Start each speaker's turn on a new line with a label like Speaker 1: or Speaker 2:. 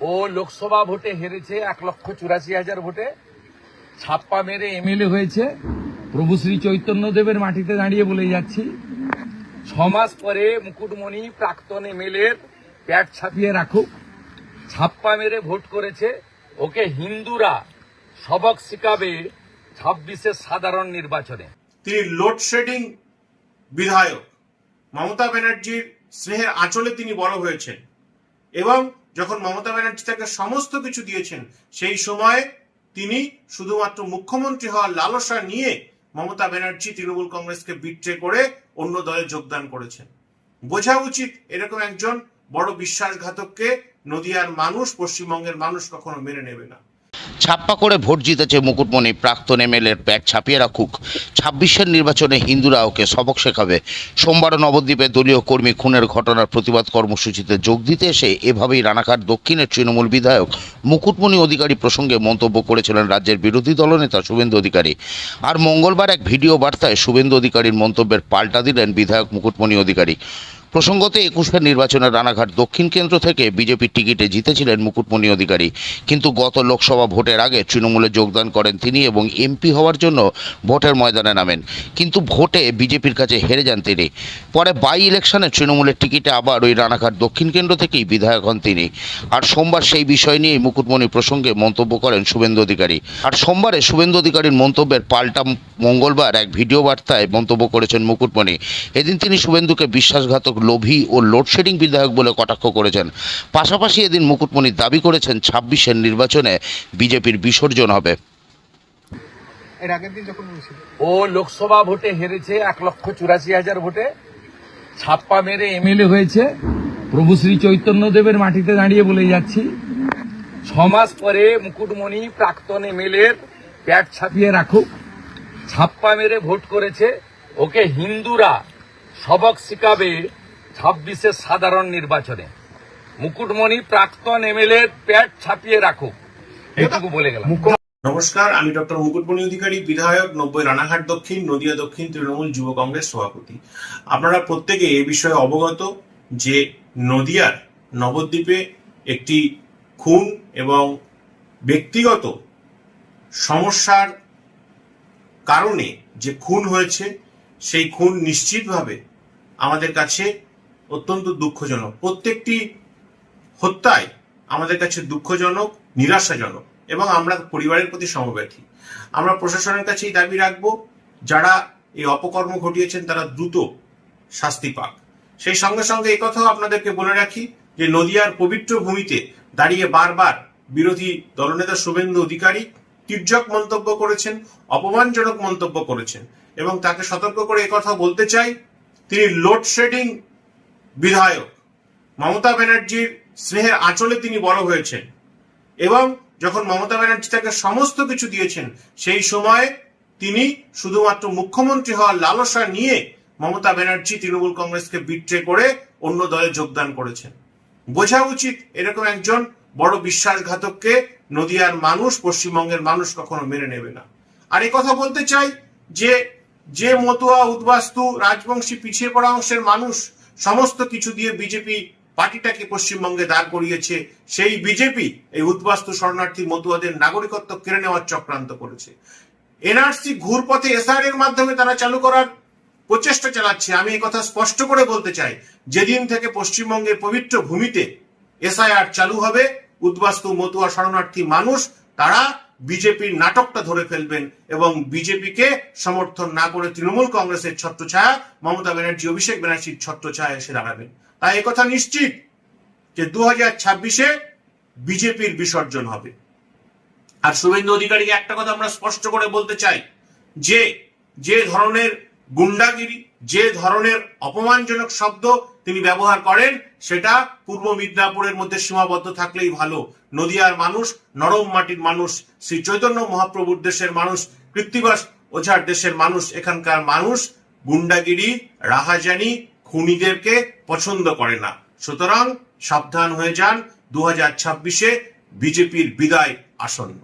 Speaker 1: ও লোকসভা ভোটে হেরেছে এক লক্ষ চুরাশি হাজার ভোটে। ছাপ্পা মেরে এমএলএ হয়েছে। প্রভু শ্রী চৈতন্য দেবের মাটিতে দাঁড়িয়ে বলে যাচ্ছি। ছমাস পরে মুকুটমণি প্রাক্তন এমএলএর প্যাট ছাপিয়ে রাখুক। ছাপ্পা মেরে ভোট করেছে। ওকে হিন্দুরা সবক শিখাবে ছাব্বিশের সাধারণ নির্বাচনে।
Speaker 2: তিনি লোডশেডিং বিধায়ক। মমতা ব্যানার্জির স্নেহের আঁচলে তিনি বড় হয়েছেন। এবং যখন মমতা ব্যানার্জি তাকে সমস্ত কিছু দিয়েছেন, সেই সময় তিনি শুধুমাত্র মুখ্যমন্ত্রী হওয়ার লালসা নিয়ে মমতা ব্যানার্জি তৃণমূল কংগ্রেসকে বিট্রে করে অন্য দলে যোগদান করেছেন। বোঝা উচিত এরকম একজন বড় বিশ্বাসঘাতককে নদিয়ার মানুষ, পশ্চিমবঙ্গের মানুষ কখনো মেনে নেবে না।
Speaker 3: ছাপ্পা করে ভোট জিতেছে মুকুটমণি, প্রাক্তন এমএলএর প্যাট ছাপিয়ে রাখুক। ছাব্বিশের নির্বাচনে হিন্দুরা ওকে সবক শেখাবে। সোমবার নবদ্বীপে দলীয় কর্মী খুনের ঘটনার প্রতিবাদ কর্মসূচিতে যোগ দিতে এসে এভাবেই রানাঘাট দক্ষিণের তৃণমূল বিধায়ক মুকুটমণি অধিকারী প্রসঙ্গে মন্তব্য করেছিলেন রাজ্যের বিরোধী দলনেতা শুভেন্দু অধিকারী। আর মঙ্গলবার এক ভিডিও বার্তায় শুভেন্দু অধিকারীর মন্তব্যের পাল্টা দিলেন বিধায়ক মুকুটমণি অধিকারী। প্রসঙ্গত একুশের নির্বাচনে রানাঘাট দক্ষিণ কেন্দ্র থেকে বিজেপির টিকিটে জিতেছিলেন মুকুটমণি অধিকারী। কিন্তু গত লোকসভা ভোটের আগে তৃণমূলে যোগদান করেন তিনি এবং এমপি হওয়ার জন্য ভোটের ময়দানে নামেন। কিন্তু ভোটে বিজেপির কাছে হেরে যান তিনি। পরে বাই ইলেকশনে তৃণমূলের টিকিটে আবার ওই রানাঘাট দক্ষিণ কেন্দ্র থেকেই বিধায়ক হন তিনি। আর সোমবার সেই বিষয় নিয়ে মুকুটমণি প্রসঙ্গে মন্তব্য করেন শুভেন্দু অধিকারী। আর সোমবারে শুভেন্দু অধিকারীর মন্তব্যের পাল্টা মঙ্গলবার এক ভিডিও বার্তায় মন্তব্য করেছেন মুকুটমণি। এদিন তিনি শুভেন্দুকে বিশ্বাসঘাতক লোভী ও লোডশেডিং বিধায়ক বলে কটাক্ষ করেছেন। পাশাপাশি এদিন মুকুটমণি দাবি করেছেন ছাব্বিশের নির্বাচনে বিজেপির বিসর্জন হবে।
Speaker 4: এর আগের দিন যখন
Speaker 1: ও লোকসভা ভোটে হেরেছে এক লক্ষ চুরাশি হাজার ভোটে। ছাপ্পা মেরে এমএলএ হয়েছে। প্রভু শ্রী চৈতন্য দেবের মাটিতে দাঁড়িয়ে বলে যাচ্ছি। ছ মাস পরে মুকুটমণি প্রাক্তন এমএলএর প্যাট ছাপিয়ে রাখুক। ছাপ্পা মেরে ভোট করেছে। ওকে হিন্দুরা সবক শিখাবে ছাব্বিশের সাধারণ নির্বাচনে। মুকুটমণি প্রাক্তন এমএলএ প্যাট ছাপিয়ে রাখুক। এইটুকু বলে গেলাম।
Speaker 2: নমস্কার, আমি ডক্টর মুকুটমণি অধিকারী, বিধায়ক, নব্বই রানাঘাট দক্ষিণ, নদিয়া দক্ষিণ, তৃণমূল যুব কংগ্রেস সভাপতি। আপনারা প্রত্যেকে এ বিষয়ে অবগত যে নদিয়ার নবদ্বীপে একটি খুন এবং ব্যক্তিগত সমস্যার কারণে যে খুন হয়েছে, সেই খুন নিশ্চিতভাবে আমাদের কাছে অত্যন্ত দুঃখজনক। প্রত্যেকটি হত্যায় আমাদের কাছে দুঃখজনক, নিরাশাজনক এবং আমরা পরিবারের প্রতি সমব্যথী। আমরা প্রশাসনের কাছে এই দাবি রাখব, যারা এই অপকর্ম ঘটিয়েছেন তারা দ্রুত শাস্তি পাক। সেই সঙ্গে সঙ্গে কথাও আপনাদেরকে বলে রাখি যে নদিয়ার পবিত্র ভূমিতে দাঁড়িয়ে বারবার বিরোধী দলনেতা শুভেন্দু অধিকারী তির্যক মন্তব্য করেছেন, অপমানজনক মন্তব্য করেছেন এবং তাকে সতর্ক করে কথা বলতে চাই। তিনি লোডশেডিং বিধায়ক মমতা ব্যানার্জির স্নেহের আঁচলে তিনি বড় হয়েছেন এবং যখন মমতা ব্যানার্জি তাকে সমস্ত কিছু দিয়েছেন, সেই সময়ে তিনি শুধুমাত্র মুখ্যমন্ত্রী হওয়ার লালসা নিয়ে মমতা ব্যানার্জি তৃণমূল কংগ্রেসকে বিট্রে করে অন্য দলে যোগদান করেছেন। বোঝা উচিত এরকম একজন বড় বিশ্বাসঘাতককে নদিয়ার মানুষ, পশ্চিমবঙ্গের মানুষ কখনো মেনে নেবে না। আর এই কথা বলতে চাই যে যে মতুয়া, উদ্বাস্তু, রাজবংশী, পিছিয়ে পড়া অংশের মানুষ সমস্ত কিছু দিয়ে বিজেপি পার্টিটাকে পশ্চিমবঙ্গে দাঁড় করিয়েছে, সেই বিজেপি এই উদ্বাস্তু শরণার্থী মতুয়াদের নাগরিকত্ব কেড়ে নেওয়ার চক্রান্ত করেছে। এনআরসি ঘুরপথে এসআর এর মাধ্যমে তারা চালু করার প্রচেষ্টা চালাচ্ছে। আমি এই কথা স্পষ্ট করে বলতে চাই, যেদিন থেকে পশ্চিমবঙ্গের পবিত্র ভূমিতে এসআইআর চালু হবে, উদ্বাস্তু মতুয়া শরণার্থী মানুষ, তারা বিজেপির নাটকটা ধরে ফেলবেন এবং বিজেপিকে সমর্থন না করে তৃণমূল কংগ্রেসের ছত্রছায়া, মমতা ব্যানার্জি, অভিষেক ব্যানার্জির ছত্রছায়া এসে দাঁড়াবেন তাই একথা নিশ্চিত যে দু হাজার ছাব্বিশে বিজেপির বিসর্জন হবে। আর শুভেন্দু অধিকারীকে একটা কথা আমরা স্পষ্ট করে বলতে চাই, যে যে ধরনের গুন্ডাগিরি যে ধরনের অপমানজনক শব্দ তিনি ব্যবহার করেন, সেটা পূর্ব মিদনাপুরের মধ্যে সীমাবদ্ধ থাকলেই ভালো। নদিয়ার মানুষ, নরম মাটির মানুষ, শ্রী চৈতন্য মহাপ্রভুর দেশের মানুষ, কৃত্তিবাস ওঝার দেশের মানুষ, এখানকার মানুষ, গুন্ডাগিরি, রাহাজানি, খুনিদেরকে পছন্দ করে না। সুতরাং সাবধান হয়ে যান, দু হাজার ছাব্বিশে বিজেপির বিদায় আসন্ন।